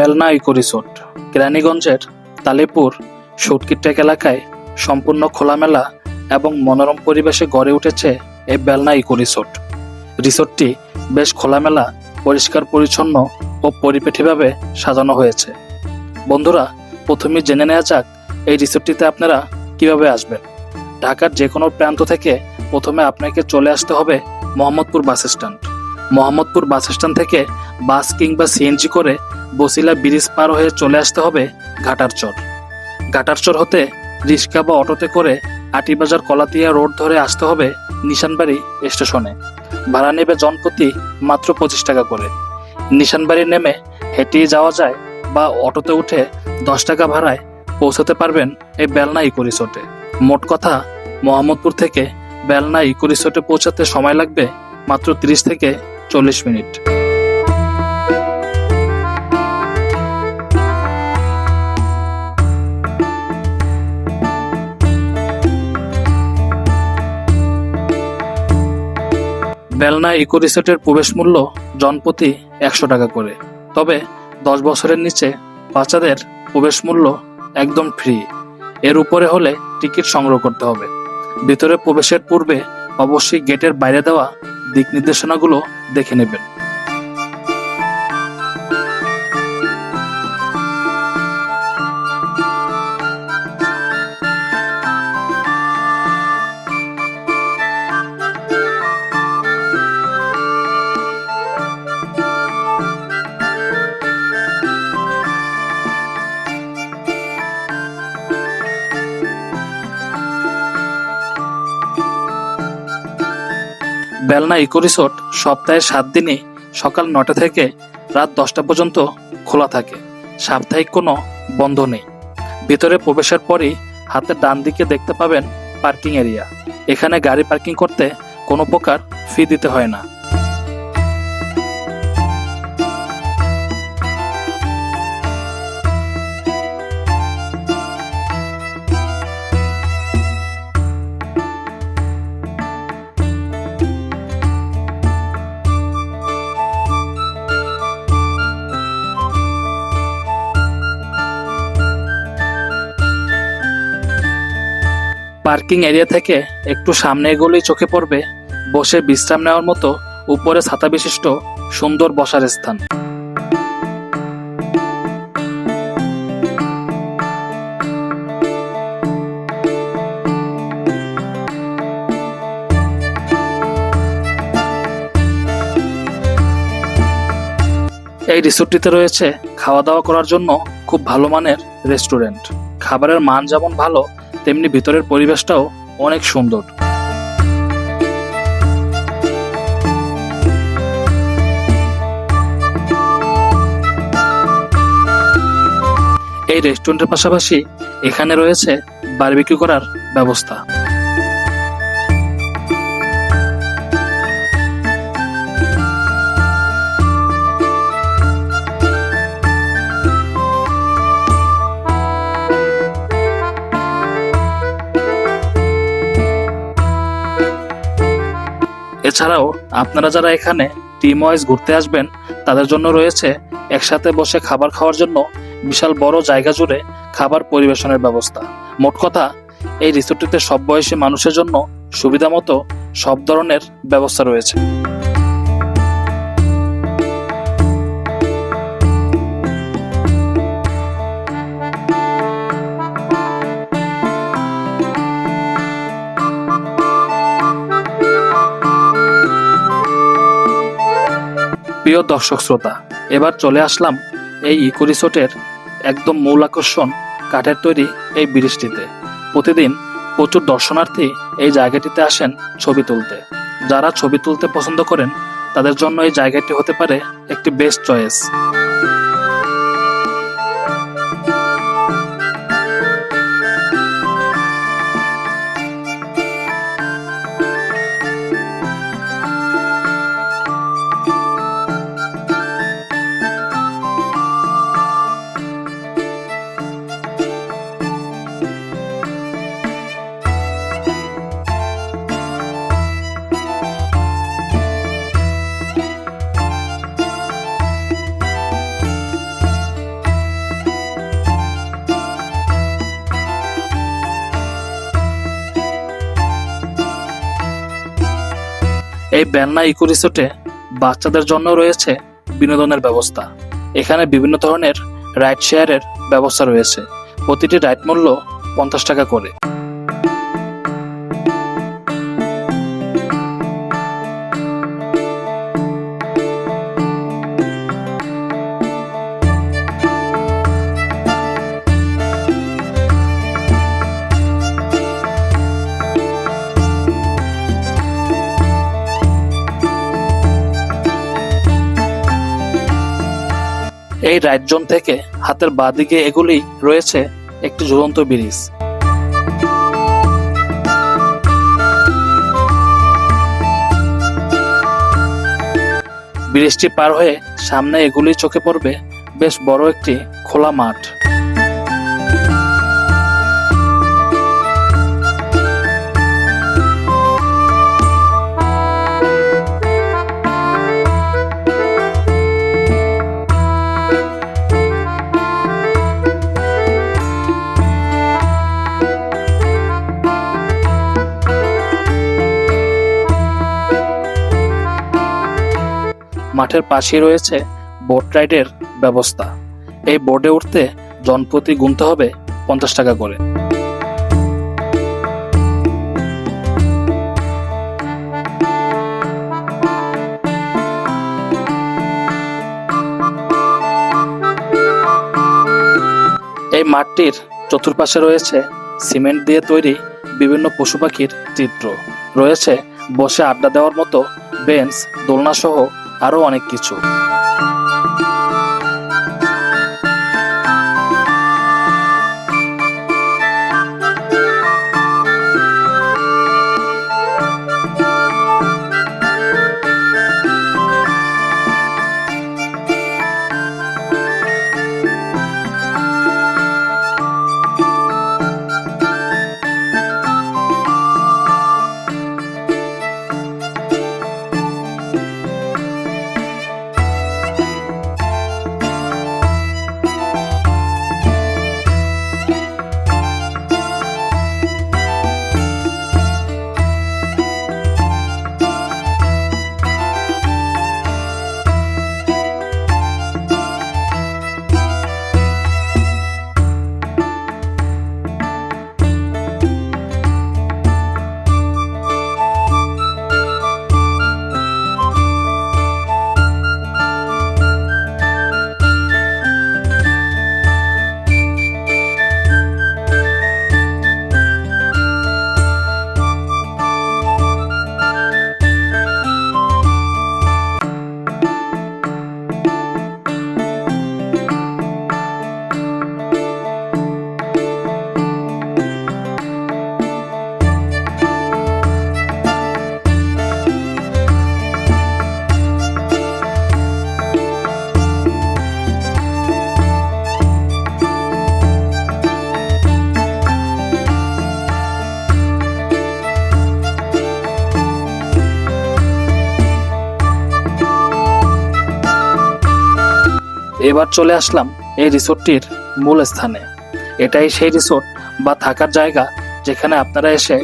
বেলনা eco resort কেরানীগঞ্জের তালিপুর সুটকিটেক এলাকায় সম্পূর্ণ খোলামেলা এবং মনোরম পরিবেশে গড়ে উঠেছে এই বেলনা ইকো রিসোর্ট রিসোর্টটি বেশ খোলামেলা, পরিষ্কার, পরিচ্ছন্ন ও পরিপেঠিভাবে সাজানো হয়েছে। বন্ধুরা, প্রথমে জেনে নেওয়া যাক এই রিসোর্টটিতে আপনারা কীভাবে আসবেন। ঢাকার যে কোনো প্রান্ত থেকে প্রথমে আপনাকে চলে আসতে হবে Mohammadpur bus stand. Mohammadpur bus stand থেকে বাস কিংবা সিএনজি করে বসিলা ব্রিজ পার হয়ে চলে আসতে হবে ঘাটারচর। ঘাটারচর হতে রিক্সা বা অটোতে করে আটিবাজার কলাতিয়া রোড ধরে আসতে হবে নিশানবাড়ি স্টেশনে। ভাড়া নেবে জনপ্রতি মাত্র পঁচিশ টাকা করে। নিশানবাড়ি নেমে হেঁটেই যাওয়া যায় বা অটোতে উঠে দশ টাকা ভাড়ায় পৌঁছাতে পারবেন এই বেলনা ইকো রিসোর্টে মোট কথা, মোহাম্মদপুর থেকে বেলনা ইকো রিসোর্টে পৌঁছাতে সময় লাগবে মাত্র তিরিশ থেকে চল্লিশ মিনিট। বেলনা ইকো রিসোর্টের প্রবেশ মূল্য জনপ্রতি একশো টাকা করে। তবে দশ বছরের নিচে বাচ্চাদের প্রবেশ মূল্য একদম ফ্রি। এর উপরে হলে টিকিট সংগ্রহ করতে হবে। ভিতরে প্রবেশের পূর্বে অবশ্যই গেটের বাইরে দেওয়া দিক নির্দেশনাগুলো দেখে নেবেন। বেলনা ইকো রিসোর্ট সপ্তাহে সাত দিনই সকাল নটা থেকে রাত দশটা পর্যন্ত খোলা থাকে। সাপ্তাহিক কোনো বন্ধ নেই। ভিতরে প্রবেশের পরই হাতের ডান দিকে দেখতে পাবেন পার্কিং এরিয়া। এখানে গাড়ি পার্কিং করতে কোনো প্রকার ফি দিতে হয় না। পার্কিং এরিয়া থেকে একটু সামনে এগোলেই চোখে পড়বে বসে বিশ্রাম নেওয়ার মতো উপরে ছাতা বিশিষ্ট সুন্দর বসার স্থান। এই রিসোর্টটিতে রয়েছে খাওয়া দাওয়া করার জন্য খুব ভালো মানের রেস্টুরেন্ট। খাবারের মান যেমন ভালো তেমনি ভিতরের পরিবেশটাও অনেক সুন্দর। এই রেস্টুরেন্টের পাশাপাশি এখানে রয়েছে বারবিকিউ করার ব্যবস্থা। এছাড়াও আপনারা যারা এখানে টিম ওয়াইজ ঘুরতে আসবেন, তাদের জন্য রয়েছে একসাথে বসে খাবার খাওয়ার জন্য বিশাল বড় জায়গা জুড়ে খাবার পরিবেশনের ব্যবস্থা। মোট কথা, এই রিসোর্টটিতে সব বয়সী মানুষের জন্য সুবিধা মতো সব ধরনের ব্যবস্থা রয়েছে। প্রিয় দর্শক শ্রোতা, এবার চলে আসলাম এই ইকো রিসোর্টের একদম মূল আকর্ষণ কাঠের তৈরি এই ব্রিজটিতে প্রতিদিন প্রচুর দর্শনার্থী এই জায়গাটিতে আসেন ছবি তুলতে। যারা ছবি তুলতে পছন্দ করেন, তাদের জন্য এই জায়গাটি হতে পারে একটি বেস্ট চয়েস এই বেলনা ইকো রিসোর্টে বাচ্চাদের জন্য রয়েছে বিনোদনের ব্যবস্থা। এখানে বিভিন্ন ধরনের রাইড শেয়ারের ব্যবস্থা রয়েছে। প্রতিটি রাইড মূল্য পঞ্চাশ টাকা করে। এই রাইট জোন থেকে হাতের বাঁ দিকে এগুলি রয়েছে একটি ঝুলন্ত ব্রিজ। ব্রিজটি পার হয়ে সামনে এগুলি চোখে পড়বে বেশ বড় একটি খোলা মাঠ। মাঠের পাশেই রয়েছে বোট রাইডের ব্যবস্থা। এই বোর্ডে উঠতে জনপ্রতি গুনতে হবে পঞ্চাশ টাকা করে। এই মাঠটির চতুর্পাশে রয়েছে সিমেন্ট দিয়ে তৈরি বিভিন্ন পশু পাখির চিত্র। রয়েছে বসে আড্ডা দেওয়ার মতো বেঞ্চ দোলনা সহ আরও অনেক কিছু। এবার চলে আসলাম এই রিসোর্টটির মূল স্থানে। এটাই সেই রিসোর্ট বা থাকার জায়গা যেখানে আপনারা এসে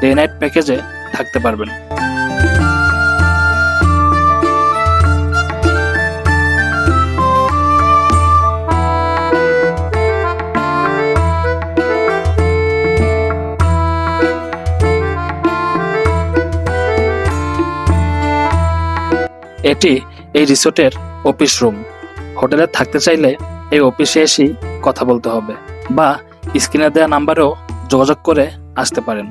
ডে নাইট প্যাকেজে থাকতে পারবেন। এটি এই রিসোর্টের অফিস রুম। হোটেলে থাকতে চাইলে এই অফিসে এসেই কথা বলতে হবে বা স্ক্রিনে দেওয়া নাম্বারেও যোগাযোগ করে আসতে পারেন।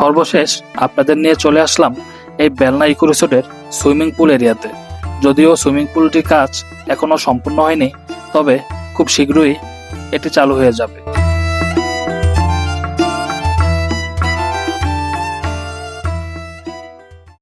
সর্বশেষ আপনাদের নিয়ে চলে আসলাম এই বেলনা ইকো রিসোর্টের সুইমিং পুল এরিয়াতে। যদিও সুইমিং পুলটির কাজ এখনও সম্পূর্ণ হয়নি, তবে খুব শীঘ্রই এটি চালু হয়ে যাবে।